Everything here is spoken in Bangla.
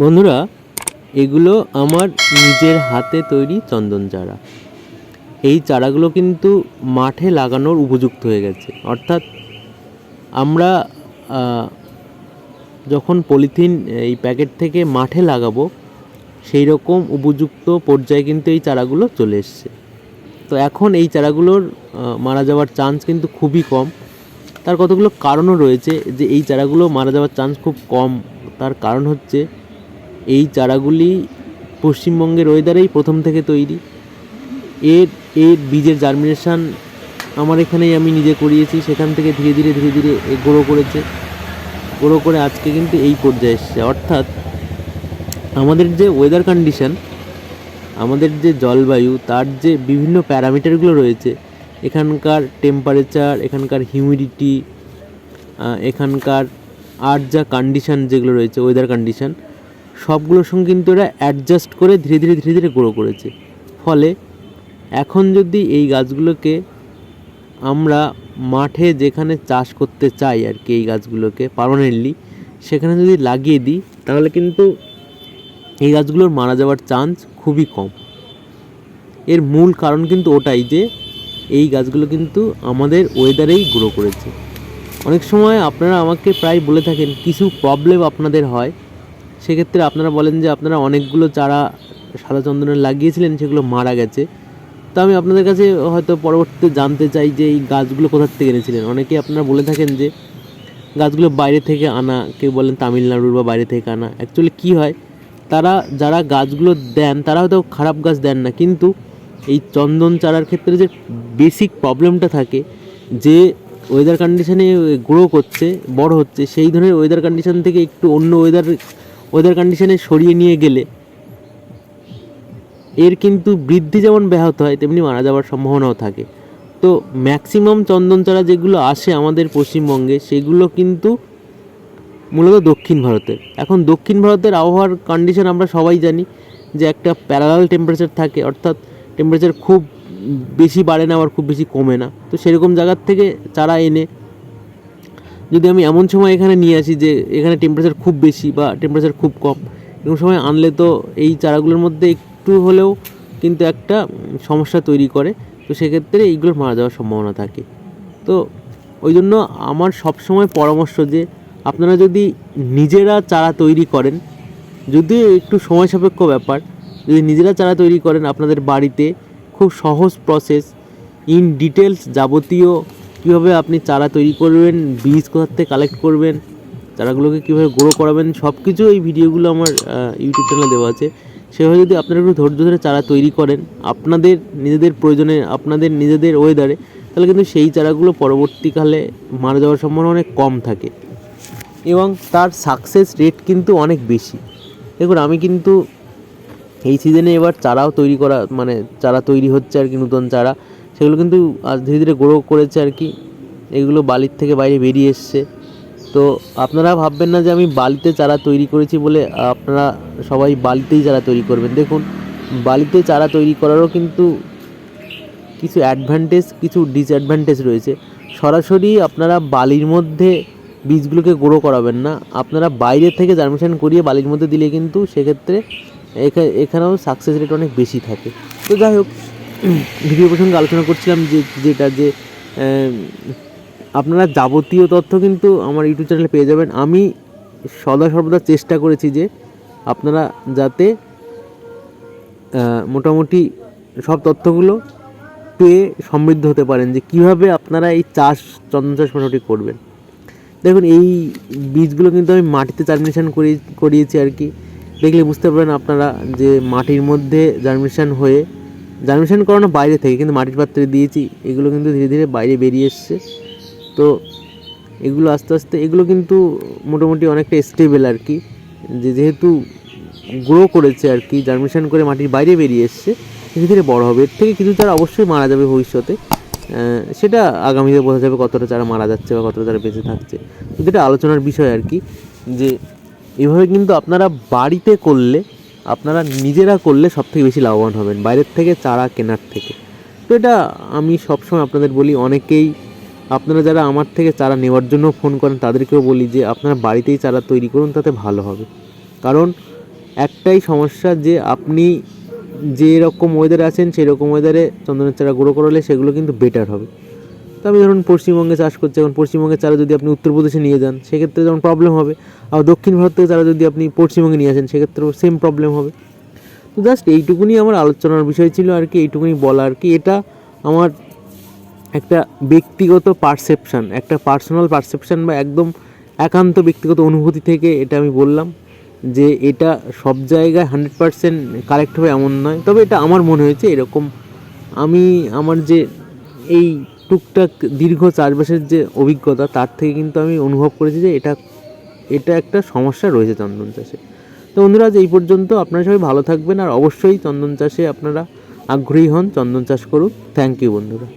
বন্ধুরা, এগুলো আমার নিজের হাতে তৈরি চন্দন চারা। এই চারাগুলো কিন্তু মাঠে লাগানোর উপযুক্ত হয়ে গেছে। অর্থাৎ আমরা যখন পলিথিন এই প্যাকেট থেকে মাঠে লাগাবো, সেই রকম উপযুক্ত পর্যায়ে কিন্তু এই চারাগুলো চলে এসছে। তো এখন এই চারাগুলোর মারা যাওয়ার চান্স কিন্তু খুবই কম। তার কতগুলো কারণও রয়েছে যে এই চারাগুলো মারা যাওয়ার চান্স খুব কম। তার কারণ হচ্ছে এই চারাগুলি পশ্চিমবঙ্গের ওয়েদারেই প্রথম থেকে তৈরি। এর এর বীজের জার্মিনেশান আমার এখানেই আমি নিজে করিয়েছি, সেখান থেকে ধীরে ধীরে ধীরে ধীরে এ গ্রো করেছে। গ্রো করে আজকে কিন্তু এই পর্যায়ে এসছে। অর্থাৎ আমাদের যে ওয়েদার কন্ডিশন আমাদের যে জলবায়ু, তার যে বিভিন্ন প্যারামিটারগুলো রয়েছে, এখানকার টেম্পারেচার এখানকার হিউমিডিটি এখানকার আর যা কন্ডিশান যেগুলো রয়েছে ওয়েদার কন্ডিশন সবগুলোর সঙ্গে কিন্তু এরা অ্যাডজাস্ট করে ধীরে ধীরে ধীরে ধীরে গ্রো করেছে। ফলে এখন যদি এই গাছগুলোকে আমরা মাঠে যেখানে চাষ করতে চাই আর কি, এই গাছগুলোকে পার্মানেন্টলি সেখানে যদি লাগিয়ে দিই, তাহলে কিন্তু এই গাছগুলোর মারা যাওয়ার চান্স খুবই কম। এর মূল কারণ কিন্তু ওটাই যে, এই গাছগুলো কিন্তু আমাদের ওয়েদারেই গ্রো করেছে। অনেক সময় আপনারা আমাকে প্রায় বলে থাকেন, কিছু প্রবলেম আপনাদের হয় সেক্ষেত্রে আপনারা বলেন যে আপনারা অনেকগুলো চারা সাদা চন্দনের লাগিয়েছিলেন, সেগুলো মারা গেছে। তো আমি আপনাদের কাছে হয়তো পরবর্তীতে জানতে চাই যে এই গাছগুলো কোথা থেকে এনেছিলেন? অনেকে আপনারা বলে থাকেন যে গাছগুলো বাইরে থেকে আনা, কেউ বলেন তামিলনাড়ুর বা বাইরে থেকে আনা। অ্যাকচুয়ালি কী হয়, তারা যারা গাছগুলো দেন, তারা হয়তো খারাপ গাছ দেন না, কিন্তু এই চন্দন চারার ক্ষেত্রে যে বেসিক প্রবলেমটা থাকে, যে ওয়েদার কন্ডিশানে গ্রো করছে, বড় হচ্ছে, সেই ধরনের ওয়েদার কন্ডিশান থেকে একটু অন্য ওয়েদার ওয়েদার কন্ডিশনে সরিয়ে নিয়ে গেলে এর কিন্তু বৃদ্ধি যেমন ব্যাহত হয়, তেমনি মারা যাওয়ার সম্ভাবনাও থাকে। তো ম্যাক্সিমাম চন্দন চারা যেগুলো আসে আমাদের পশ্চিমবঙ্গে, সেগুলো কিন্তু মূলত দক্ষিণ ভারতের। এখন দক্ষিণ ভারতের আবহাওয়ার কন্ডিশন আমরা সবাই জানি যে একটা প্যারালাল টেম্পারেচার থাকে, অর্থাৎ টেম্পারেচার খুব বেশি বাড়ে না, আবার খুব বেশি কমে না। তো সেরকম জায়গার থেকে চারা এনে যদি আমি এমন সময় এখানে নিয়ে আসি যে এখানে টেম্পারেচার খুব বেশি বা টেম্পারেচার খুব কম, এরকম সময় আনলে তো এই চারাগুলোর মধ্যে একটু হলেও কিন্তু একটা সমস্যা তৈরি করে। তো সেক্ষেত্রে এইগুলোর মারা যাওয়ার সম্ভাবনা থাকে। তো ওই জন্য আমার সবসময় পরামর্শ যে আপনারা যদি নিজেরা চারা তৈরি করেন, যদিও একটু সময় সাপেক্ষ ব্যাপার, যদি নিজেরা চারা তৈরি করেন আপনাদের বাড়িতে, খুব সহজ প্রসেস ইন ডিটেলস যাবতীয় কীভাবে আপনি চারা তৈরি করবেন, বীজ কোথা থেকে কালেক্ট করবেন, চারাগুলোকে কীভাবে গ্রো করাবেন সব কিছু এই ভিডিওগুলো আমার ইউটিউব চ্যানেলে দেওয়া আছে। সেভাবে যদি আপনারা একটু ধৈর্য ধরে চারা তৈরি করেন, আপনাদের নিজেদের প্রয়োজনে, আপনাদের নিজেদের ওয়েদারে তাহলে কিন্তু সেই চারাগুলো পরবর্তীকালে মারা যাওয়ার সম্ভাবনা অনেক কম থাকে। এবং তার সাকসেস রেট কিন্তু অনেক বেশি। দেখুন, আমি কিন্তু এই সিজনে এবার চারাও তৈরি করা মানে চারা তৈরি হচ্ছে আর কি, নতুন চারা। সেগুলো কিন্তু আজ ধীরে ধীরে গ্রো করেছে আর কি। এগুলো বালির থেকে বাইরে বেরিয়ে এসছে। তো আপনারা ভাববেন না যে আমি বালিতে চারা তৈরি করেছি বলে আপনারা সবাই বালিতেই চারা তৈরি করবেন। দেখুন, বালিতে চারা তৈরি করারও কিন্তু কিছু অ্যাডভান্টেজ কিছু ডিসঅ্যাডভান্টেজ রয়েছে। সরাসরি আপনারা বালির মধ্যে বীজগুলোকে গ্রো করাবেন না। আপনারা বাইরে থেকে জার্মিনেশন করিয়ে বালির মধ্যে দিলে কিন্তু সেক্ষেত্রে এখা- এখানেও সাকসেস রেট অনেক বেশি থাকে। তো যাই হোক ভিডিও প্রসঙ্গে আলোচনা করছিলাম যে, যেটা যে আপনারা যাবতীয় তথ্য কিন্তু আমার ইউটিউব চ্যানেলে পেয়ে যাবেন। আমি সদা সর্বদা চেষ্টা করেছি যে, আপনারা যাতে মোটামুটি সব তথ্যগুলো পেয়ে সমৃদ্ধ হতে পারেন যে, কীভাবে আপনারা এই চাষ, চন্দন চাষ মোটামুটি করবেন। দেখুন, এই বীজগুলো কিন্তু আমি মাটিতে জার্মিনেশন করি, করিয়েছি আর কি। দেখলে বুঝতে পারবেন আপনারা যে, মাটির মধ্যে জার্মিনেশান হয়ে জার্মিনেশন করানো বাইরে থেকে, কিন্তু মাটির পাত্রে দিয়েছি, এগুলো কিন্তু ধীরে ধীরে বাইরে বেরিয়ে এসছে। তো এগুলো আস্তে আস্তে, এগুলো কিন্তু মোটামুটি অনেকটা স্টেবল আর কি। যে যেহেতু গ্রো করেছে আর কি জার্মিনেশন করে মাটির বাইরে বেরিয়ে এসছে, ধীরে ধীরে বড় হবে। এর থেকে কিছু চারা অবশ্যই মারা যাবে ভবিষ্যতে। সেটা আগামীতে বোঝা যাবে কতটা চারা মারা যাচ্ছে বা কতটা চারা বেঁচে থাকছে। তো এটা আলোচনার বিষয় আর কি, যে এভাবে কিন্তু আপনারা বাড়িতে করলে আপনারা নিজেরা করলে সব থেকে বেশি লাভবান হবেন, বাইরের থেকে চারা কেনার থেকে। তো এটা আমি সবসময় আপনাদের বলি, অনেকেই আপনারা যারা আমার থেকে চারা নেওয়ার জন্য ফোন করেন, তাদেরকেও বলি যে আপনারা বাড়িতেই চারা তৈরি করুন, তাতে ভালো হবে। কারণ একটাই সমস্যা যে আপনি যে রকম ওয়েদারে আছেন সেই রকম ওয়েদারে চন্দনের চারা গ্রো করালে সেগুলো কিন্তু বেটার হবে। তো আমি ধরুন পশ্চিমবঙ্গে চাষ করছি, এখন পশ্চিমবঙ্গের চারা যদি আপনি উত্তরপ্রদেশে নিয়ে যান, সেক্ষেত্রে যেমন প্রবলেম হবে। আর দক্ষিণ ভারত থেকে চারা যদি আপনি পশ্চিমবঙ্গে নিয়ে আসেন, সেক্ষেত্রেও সেম প্রবলেম হবে। তো জাস্ট এইটুকুনি আমার আলোচনার বিষয় ছিল আর কি, এইটুকুনি বলা আর কি, এটা আমার একটা ব্যক্তিগত পারসেপশান একটা পার্সোনাল পারসেপশান বা একদম একান্ত ব্যক্তিগত অনুভূতি থেকে এটা আমি বললাম, যে এটা সব জায়গায় হান্ড্রেড পারসেন্ট কারেক্ট হবে এমন নয়। তবে এটা আমার মনে হয়েছে এরকম। আমি, আমার যে এই টুকটাক দীর্ঘ চাষবাসের যে অভিজ্ঞতা, তার থেকে কিন্তু আমি অনুভব করেছি যে এটা এটা একটা সমস্যা রয়েছে চন্দন চাষে। তো বন্ধুরা এই পর্যন্ত। আপনারা সবাই ভালো থাকবেন আর অবশ্যই চন্দন চাষে আপনারা আগ্রহী হন। চন্দন চাষ করুন থ্যাংক ইউ বন্ধুরা।